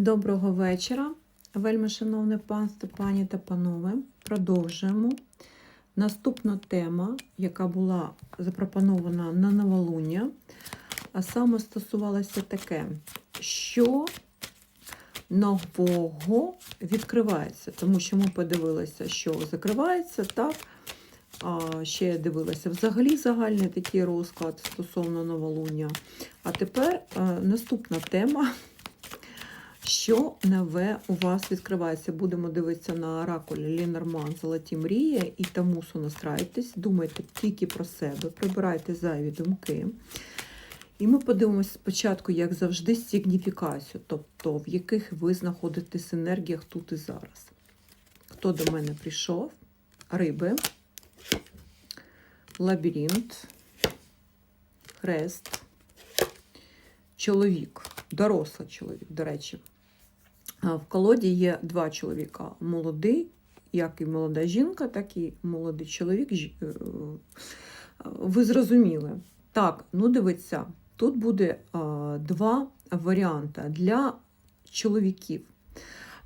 Доброго вечора, вельми шановне панство, пані та панове. Продовжуємо. Наступна тема, яка була запропонована на новолуння, а саме стосувалося таке, що нового відкривається, тому що ми подивилися, що закривається, так. А, ще я дивилася взагалі загальний такий розклад стосовно новолуння. А тепер е, наступна тема. Що нове у вас відкривається? Будемо дивитися на оракулі Лінорман Золоті мрії і Тамусу настраюйтесь, думайте тільки про себе, прибирайте зайві думки. І ми подивимося спочатку, як завжди, сигніфікацію, тобто в яких ви знаходитесь енергіях тут і зараз. Хто до мене прийшов? Риби, лабіринт, хрест, чоловік, дорослий чоловік, до речі. В колоді є два чоловіка: молодий, як і молода жінка, так і молодий чоловік. Е, Ви зрозуміли. Так, ну дивіться, тут буде два варіанти для чоловіків.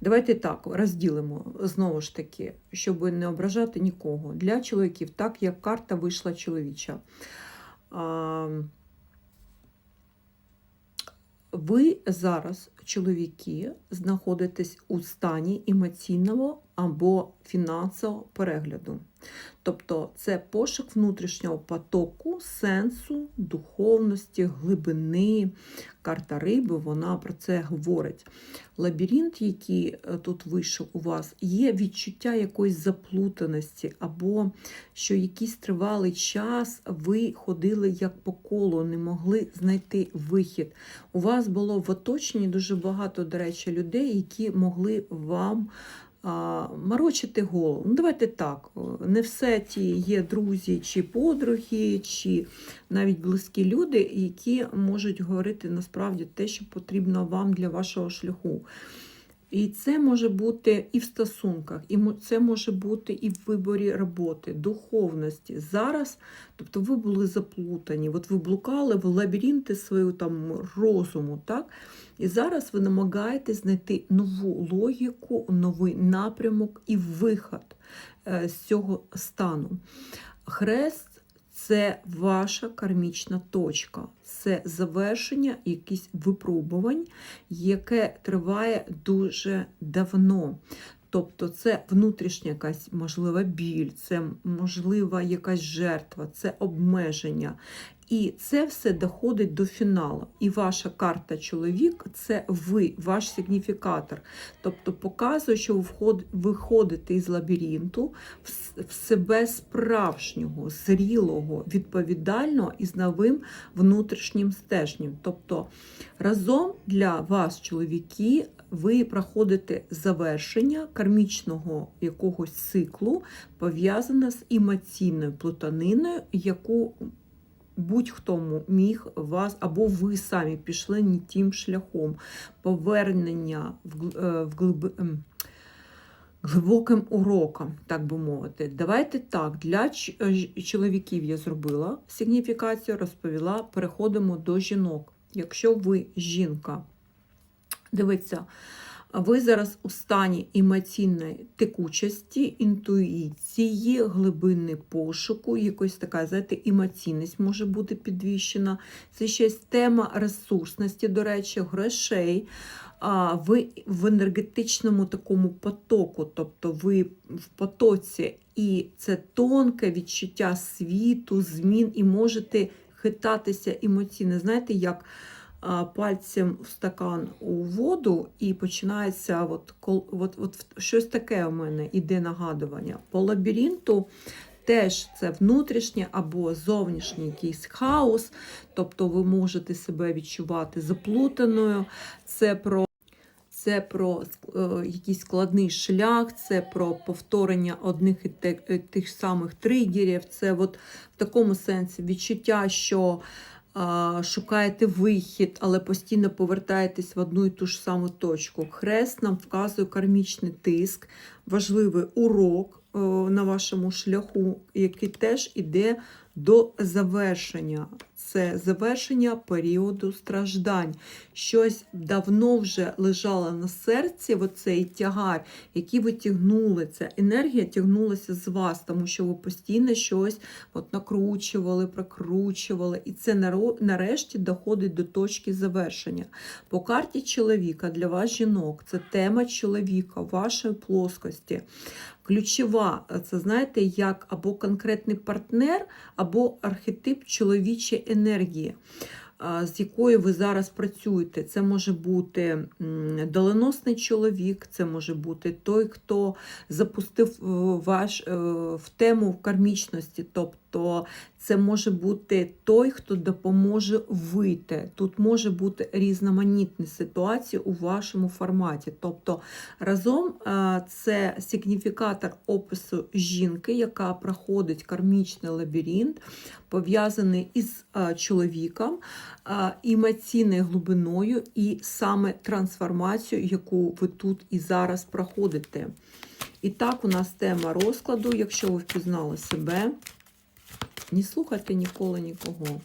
Давайте так розділимо знову ж таки, щоб не ображати нікого. Для чоловіків, так як карта вийшла чоловіча. Ви зараз, чоловіки, знаходитесь у стані емоційного або фінансового перегляду. Тобто це пошук внутрішнього потоку, сенсу, духовності, глибини. Карта риби, вона про це говорить. Лабіринт, який е, тут вийшов у вас, є відчуття якоїсь заплутаності, або що якийсь тривалий час ви ходили як по колу, не могли знайти вихід. У вас було в оточенні дуже багато, до речі, людей, які могли вам морочити голову. Ну, давайте так, не все ті є друзі чи подруги, чи навіть близькі люди, які можуть говорити насправді те, що потрібно вам для вашого шляху. І це може бути і в стосунках, і це може бути і в виборі роботи, духовності. Зараз, тобто ви були заплутані, от ви блукали в лабіринти свого там розуму, так? І зараз ви намагаєтесь знайти нову логіку, новий напрямок і виход е, з цього стану. Хрест це ваша кармічна точка, це завершення якихось випробувань, яке триває дуже давно. Тобто це внутрішня якась можлива біль, це можлива якась жертва, це обмеження. І це все доходить до фіналу. І ваша карта чоловік це ви, ваш сигніфікатор. Тобто показує, що ви виходите із лабіринту в себе справжнього, зрілого, відповідального і з новим внутрішнім стежнем. Тобто разом для вас, чоловіки, ви проходите завершення кармічного якогось циклу, пов'язане з емоційною плутаниною, яку будь-хто міг вас, або ви самі пішли не тим шляхом повернення в, е, в глиби, ем, глибоким уроком, так би мовити. Давайте так, для е, чоловіків я зробила сигніфікацію, розповіла, переходимо до жінок. Якщо ви жінка, дивіться, ви зараз у стані емоційної текучості, інтуїції, глибини пошуку, якось така, знаєте, емоційність може бути підвищена. Це ще тема ресурсності, до речі, грошей. Ви в енергетичному такому потоку, тобто ви в потоці, і це тонке відчуття світу, змін, і можете хитатися емоційно. Знаєте, як пальцем в стакан у воду, і починається от, от, от щось таке у мене іде нагадування. По лабіринту теж це внутрішнє або зовнішній якийсь хаос, тобто ви можете себе відчувати заплутаною. Це про це про е, якийсь складний шлях, це про повторення одних і те- е, тих самих тригерів. Це от в такому сенсі відчуття, що шукаєте вихід, але постійно повертаєтесь в одну і ту ж саму точку. Хрест нам вказує кармічний тиск, важливий урок е, на вашому шляху, який теж іде до завершення. Це завершення періоду страждань. Щось давно вже лежало на серці, оцей тягар, який ви тягнули. Ця енергія тягнулася з вас, тому що ви постійно щось от накручували, прокручували. І це нарешті доходить до точки завершення. По карті чоловіка для вас жінок це тема чоловіка, вашої плоскості. Ключова, це знаєте, як або конкретний партнер, або архетип чоловічої енергії, а, з якою ви зараз працюєте. Це може бути доленосний чоловік, це може бути той, хто запустив е, ваш е, в тему кармічності. Тобто це може бути той, хто допоможе вийти. Тут може бути різноманітні ситуації у вашому форматі. Тобто разом е, це сигніфікатор опису жінки, яка проходить кармічний лабіринт, пов'язаний із е, чоловіком, е, емоційною глибиною і саме трансформацією, яку ви тут і зараз проходите. І так, у нас тема розкладу, якщо ви впізнали себе. Не слухайте ніколи нікого.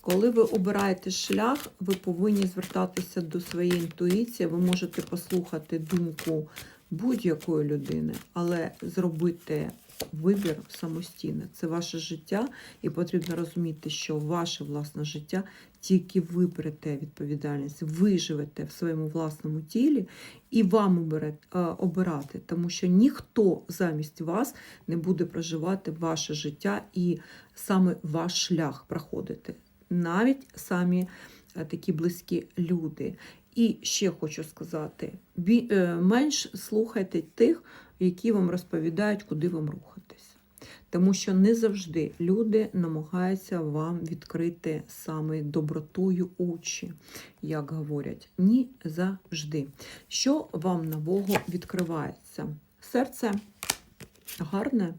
Коли ви обираєте шлях, ви повинні звертатися до своєї інтуїції. Ви можете послухати думку будь-якої людини, але зробити вибір самостійно. Це ваше життя, і потрібно розуміти, що ваше власне життя тільки ви берете відповідальність, ви живете в своєму власному тілі, і вам е, обирати, тому що ніхто замість вас не буде проживати ваше життя і саме ваш шлях проходити. Навіть самі е, такі близькі люди. І ще хочу сказати: е, менш слухайте тих, які вам розповідають, куди вам рухатись. Тому що не завжди люди намагаються вам відкрити саме добротою очі, як говорять. Ні завжди. Що вам нового відкривається? Серце гарне,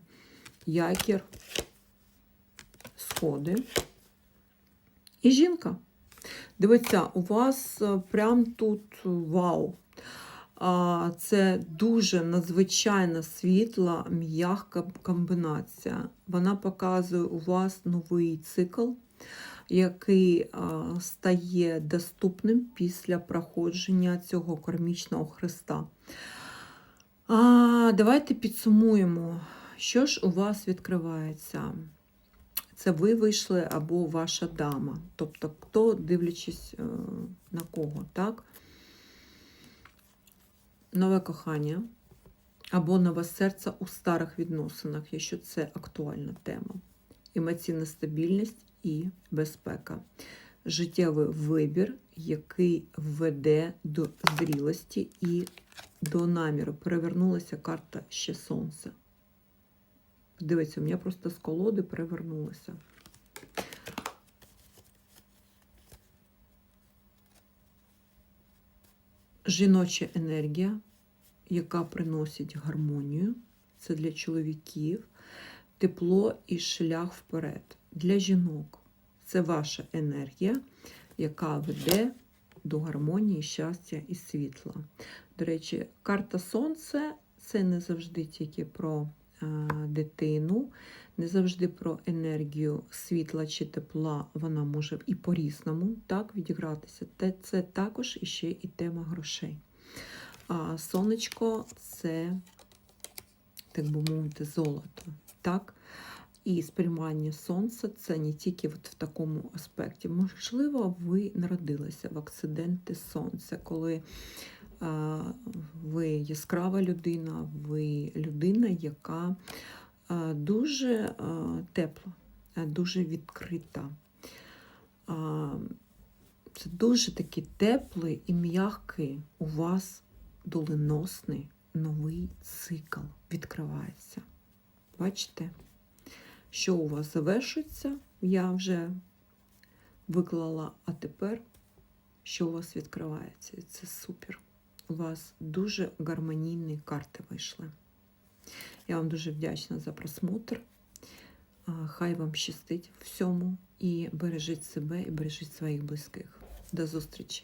якір, сходи і жінка. Дивіться, у вас е, прям тут вау. Це дуже надзвичайно світла, м'яка комбінація. Вона показує у вас новий цикл, який стає доступним після проходження цього кармічного хреста. А, Давайте підсумуємо, що ж у вас відкривається. Це ви вийшли або ваша дама. Тобто, хто дивлячись е, на кого, так? Нове кохання або нове серце у старих відносинах, якщо це актуальна тема. Емоційна стабільність і безпека. Життєвий вибір, який веде до зрілості і до наміру. Перевернулася карта ще сонце. Дивіться, у мене просто з колоди перевернулося. Жіноча енергія, яка приносить гармонію, це для чоловіків, тепло і шлях вперед. Для жінок це ваша енергія, яка веде до гармонії, щастя і світла. До речі, карта Сонце це не завжди тільки про дитину, не завжди про енергію світла чи тепла, вона може і по-різному так відігратися. Це також іще і тема грошей. А сонечко це, так би мовити, золото. Так? І сприймання сонця це не тільки от в такому аспекті. Можливо, ви народилися в акциденти сонця, коли ви яскрава людина, ви людина, яка дуже тепла, дуже відкрита. Це дуже такий теплий і м'який у вас доленосний новий цикл відкривається. Бачите? Що у вас завершується, я вже виклала, а тепер що у вас відкривається. Це супер. У вас дуже гармонійні карти вийшли. Я вам дуже вдячна за просмотр. Хай вам щастить всьому і бережіть себе, і бережіть своїх близьких. До зустрічі!